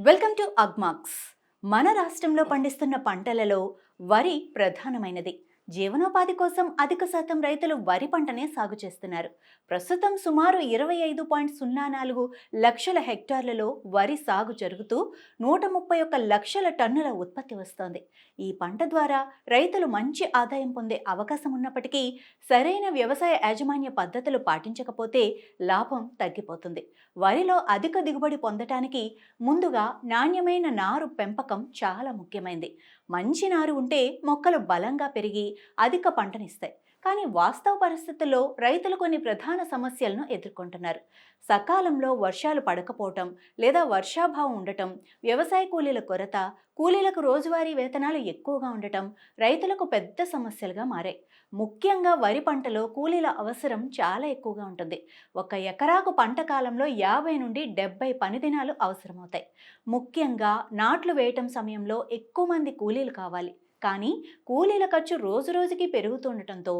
Welcome to Agmax. మన రాష్ట్రంలో పండిస్తున్న పంటలలో వరి ప్రధానమైనది. జీవనోపాధి కోసం అధిక శాతం రైతులు వరి పంటనే సాగు చేస్తున్నారు. ప్రస్తుతం సుమారు ఇరవై ఐదు పాయింట్ సున్నా నాలుగు లక్షల హెక్టార్లలో వరి సాగు జరుగుతూ నూట ముప్పై ఒక్క లక్షల టన్నుల ఉత్పత్తి వస్తోంది. ఈ పంట ద్వారా రైతులు మంచి ఆదాయం పొందే అవకాశం ఉన్నప్పటికీ సరైన వ్యవసాయ యాజమాన్య పద్ధతులు పాటించకపోతే లాభం తగ్గిపోతుంది. వరిలో అధిక దిగుబడి పొందటానికి ముందుగా నాణ్యమైన నారు పెంపకం చాలా ముఖ్యమైంది. మంచి నారు ఉంటే మొక్కలు బలంగా పెరిగి అధిక పంటనిస్తాయి. కానీ వాస్తవ పరిస్థితుల్లో రైతులు కొన్ని ప్రధాన సమస్యలను ఎదుర్కొంటున్నారు. సకాలంలో వర్షాలు పడకపోవటం లేదా వర్షాభావం ఉండటం వ్యవసాయ కూలీల కొరత కూలీలకు రోజువారీ వేతనాలు ఎక్కువగా ఉండటం రైతులకు పెద్ద సమస్యలుగా మారాయి. ముఖ్యంగా వరి పంటలో కూలీల అవసరం చాలా ఎక్కువగా ఉంటుంది. ఒక ఎకరాకు పంట కాలంలో యాభై నుండి డెబ్బై పని దినాలు అవసరమవుతాయి. ముఖ్యంగా నాట్లు వేయటం సమయంలో ఎక్కువ మంది కూలీలు కావాలి. కానీ కూలీల ఖర్చు రోజు రోజుకి పెరుగుతుండటంతో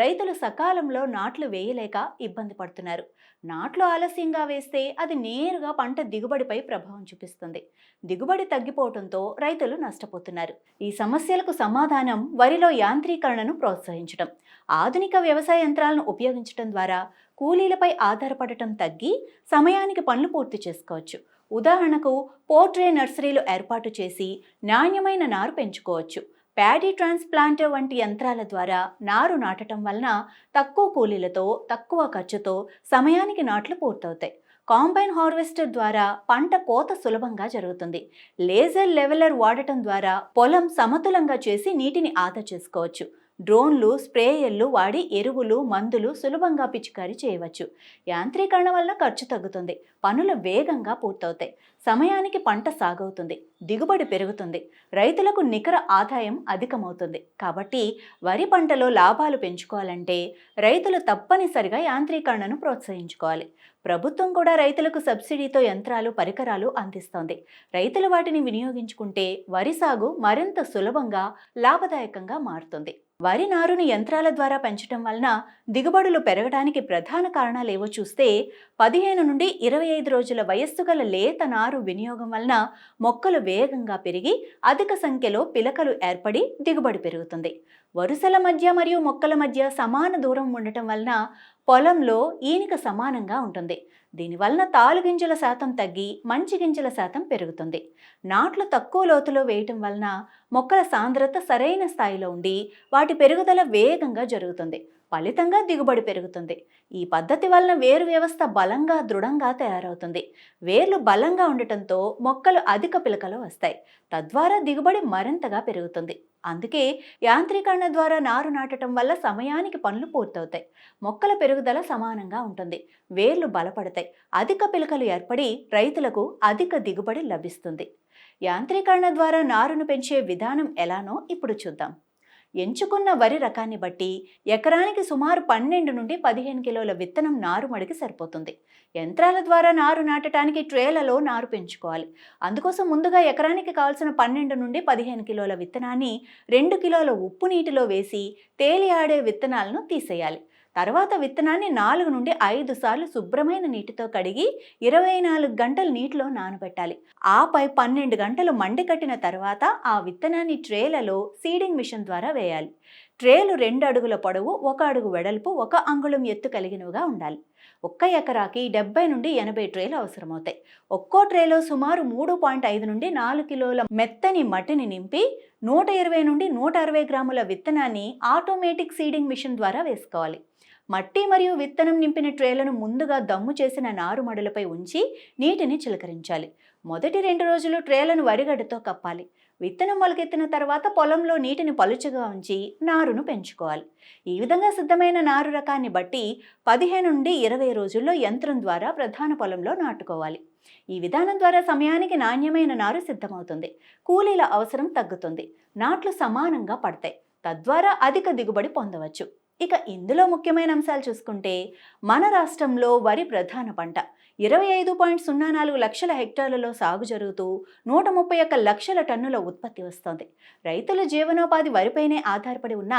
రైతులు సకాలంలో నాట్లు వేయలేక ఇబ్బంది పడుతున్నారు. నాట్లు ఆలస్యంగా వేస్తే అది నేరుగా పంట దిగుబడిపై ప్రభావం చూపిస్తుంది. దిగుబడి తగ్గిపోవడంతో రైతులు నష్టపోతున్నారు. ఈ సమస్యలకు సమాధానం వరిలో యాంత్రీకరణను ప్రోత్సహించడం ఆధునిక వ్యవసాయ యంత్రాలను ఉపయోగించడం ద్వారా కూలీలపై ఆధారపడటం తగ్గి సమయానికి పనులు పూర్తి చేసుకోవచ్చు. ఉదాహరణకు పోర్ట్రే నర్సరీలు ఏర్పాటు చేసి నాణ్యమైన నారు పెంచుకోవచ్చు. ప్యాడీ ట్రాన్స్ప్లాంటర్ వంటి యంత్రాల ద్వారా నారు నాటడం వలన తక్కువ కూలీలతో తక్కువ ఖర్చుతో సమయానికి నాట్లు పూర్తవుతాయి. కాంబైన్ హార్వెస్టర్ ద్వారా పంట కోత సులభంగా జరుగుతుంది. లేజర్ లెవెలర్ వాడటం ద్వారా పొలం సమతులంగా చేసి నీటిని ఆదా చేసుకోవచ్చు. డ్రోన్లు స్ప్రేయర్లు వాడి ఎరువులు మందులు సులభంగా పిచికారీ చేయవచ్చు. యాంత్రీకరణ వల్ల ఖర్చు తగ్గుతుంది. పనులు వేగంగా పూర్తవుతాయి. సమయానికి పంట సాగవుతుంది. దిగుబడి పెరుగుతుంది. రైతులకు నికర ఆదాయం అధికమవుతుంది. కాబట్టి వరి పంటలో లాభాలు పెంచుకోవాలంటే రైతులు తప్పనిసరిగా యాంత్రీకరణను ప్రోత్సహించుకోవాలి. ప్రభుత్వం కూడా రైతులకు సబ్సిడీతో యంత్రాలు పరికరాలు అందిస్తోంది. రైతులు వాటిని వినియోగించుకుంటే వరి సాగు మరింత సులభంగా లాభదాయకంగా మారుతుంది. వరి నారును యంత్రాల ద్వారా పెంచడం వలన దిగుబడులు పెరగడానికి ప్రధాన కారణాలేవో చూస్తే పదిహేను నుండి ఇరవై ఐదు రోజుల వయస్సు గల లేత నారు వినియోగం వలన మొక్కలు వేగంగా పెరిగి అధిక సంఖ్యలో పిలకలు ఏర్పడి దిగుబడి పెరుగుతుంది. వరుసల మధ్య మరియు మొక్కల మధ్య సమాన దూరం ఉండటం వలన పొలంలో ఈనిక సమానంగా ఉంటుంది. దీనివలన తాలు గింజల శాతం తగ్గి మంచి గింజల శాతం పెరుగుతుంది. నాట్లు తక్కువ లోతులో వేయటం వలన మొక్కల సాంద్రత సరైన స్థాయిలో ఉండి వాటి పెరుగుదల వేగంగా జరుగుతుంది. ఫలితంగా దిగుబడి పెరుగుతుంది. ఈ పద్ధతి వలన వేరు వ్యవస్థ బలంగా దృఢంగా తయారవుతుంది. వేర్లు బలంగా ఉండటంతో మొక్కలు అధిక పిలకలు వస్తాయి. తద్వారా దిగుబడి మరింతగా పెరుగుతుంది. అందుకే యాంత్రీకరణ ద్వారా నారు నాటడం వల్ల సమయానికి పనులు పూర్తవుతాయి. మొక్కల పెరుగుదల సమానంగా ఉంటుంది. వేర్లు బలపడతాయి. అధిక పిలకలు ఏర్పడి రైతులకు అధిక దిగుబడి లభిస్తుంది. యాంత్రీకరణ ద్వారా నారును పెంచే విధానం ఎలానో ఇప్పుడు చూద్దాం. ఎంచుకున్న వరి రకాన్ని బట్టి ఎకరానికి సుమారు పన్నెండు నుండి పదిహేను కిలోల విత్తనం నారుమడికి సరిపోతుంది. యంత్రాల ద్వారా నారు నాటడానికి ట్రేలలో నారు పెంచుకోవాలి. అందుకోసం ముందుగా ఎకరానికి కావాల్సిన పన్నెండు నుండి పదిహేను కిలోల విత్తనాన్ని రెండు కిలోల ఉప్పు నీటిలో వేసి తేలియాడే విత్తనాలను తీసేయాలి. తర్వాత విత్తనాన్ని నాలుగు నుండి ఐదు సార్లు శుభ్రమైన నీటితో కడిగి ఇరవై నాలుగు గంటలు నీటిలో నానబెట్టాలి. ఆపై పన్నెండు గంటలు మండి కట్టిన తర్వాత ఆ విత్తనాన్ని ట్రేలలో సీడింగ్ మిషన్ ద్వారా వేయాలి. ట్రేలు రెండు అడుగుల పొడవు ఒక అడుగు వెడల్పు ఒక అంగుళం ఎత్తు కలిగినవిగా ఉండాలి. ఒక్క ఎకరాకి డెబ్బై నుండి ఎనభై ట్రేలు అవసరమవుతాయి. ఒక్కో ట్రేలో సుమారు మూడు పాయింట్ ఐదు నుండి నాలుగు కిలోల మెత్తని మట్టిని నింపి నూట ఇరవై నుండి నూట అరవై గ్రాముల విత్తనాన్ని ఆటోమేటిక్ సీడింగ్ మిషన్ ద్వారా వేసుకోవాలి. మట్టి మరియు విత్తనం నింపిన ట్రేలను ముందుగా దమ్ము చేసిన నారుమడులపై ఉంచి నీటిని చిలకరించాలి. మొదటి రెండు రోజులు ట్రేలను వరిగడ్డతో కప్పాలి. విత్తనం మొలకెత్తిన తర్వాత పొలంలో నీటిని పలుచగా ఉంచి నారును పెంచుకోవాలి. ఈ విధంగా సిద్ధమైన నారు రకాన్ని బట్టి పదిహేను నుండి ఇరవై రోజుల్లో యంత్రం ద్వారా ప్రధాన పొలంలో నాటుకోవాలి. ఈ విధానం ద్వారా సమయానికి నాణ్యమైన నారు సిద్ధమవుతుంది. కూలీల అవసరం తగ్గుతుంది. నాట్లు సమానంగా పడతాయి. తద్వారా అధిక దిగుబడి పొందవచ్చు. ఇక ఇందులో ముఖ్యమైన అంశాలు చూసుకుంటే మన రాష్ట్రంలో వరి ప్రధాన పంట. ఇరవై ఐదు పాయింట్ సున్నా నాలుగు లక్షల హెక్టార్లలో సాగు జరుగుతూ నూట ముప్పై ఒక్క లక్షల టన్నుల ఉత్పత్తి వస్తోంది. రైతుల జీవనోపాధి వరిపైనే ఆధారపడి ఉన్న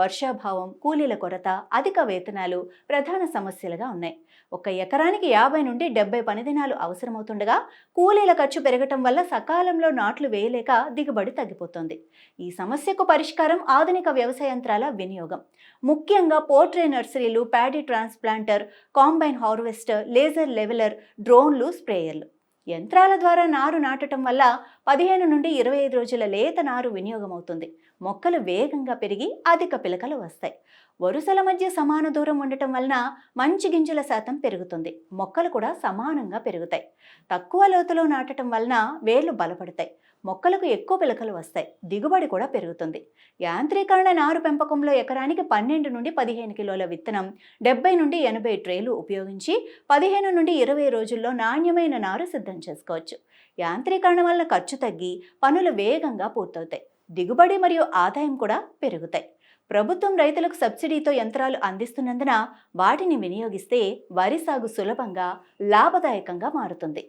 వర్షాభావం కూలీల కొరత అధిక వేతనాలు ప్రధాన సమస్యలుగా ఉన్నాయి. ఒక ఎకరానికి యాభై నుండి డెబ్బై పనిదినాలు అవసరమవుతుండగా కూలీల ఖర్చు పెరగటం వల్ల సకాలంలో నాట్లు వేయలేక దిగుబడి తగ్గిపోతుంది. ఈ సమస్యకు పరిష్కారం ఆధునిక వ్యవసాయ యంత్రాల వినియోగం. ముఖ్యంగా పోర్ట్రే నర్సరీలు paddy transplanter combine harvester laser level sprinkler డ్రోన్లు స్ప్రేయర్లు. యంత్రాల ద్వారా నారు నాటడం వల్ల పదిహేను నుండి ఇరవై ఐదు రోజుల లేత నారు వినియోగం అవుతుంది మొక్కలు వేగంగా పెరిగి అధిక పిలకలు వస్తాయి. వరుసల మధ్య సమాన దూరం ఉండటం వలన మంచి గింజల శాతం పెరుగుతుంది. మొక్కలు కూడా సమానంగా పెరుగుతాయి. తక్కువ లోతులో నాటడం వలన వేళ్ళు బలపడతాయి. మొక్కలకు ఎక్కువ పిలకలు వస్తాయి. దిగుబడి కూడా పెరుగుతుంది. యాంత్రీకరణ నారు పెంపకంలో ఎకరానికి పన్నెండు నుండి పదిహేను కిలోల విత్తనం డెబ్బై నుండి ఎనభై ట్రేలు ఉపయోగించి పదిహేను నుండి ఇరవై రోజుల్లో నాణ్యమైన నారు సిద్ధం చేసుకోవచ్చు. యాంత్రీకరణ వల్ల ఖర్చు తగ్గి పనులు వేగంగా పూర్తవుతాయి. దిగుబడి మరియు ఆదాయం కూడా పెరుగుతాయి. ప్రభుత్వం రైతులకు సబ్సిడీతో యంత్రాలు అందిస్తున్నందున వాటిని వినియోగిస్తే వరి సాగు సులభంగా లాభదాయకంగా మారుతుంది.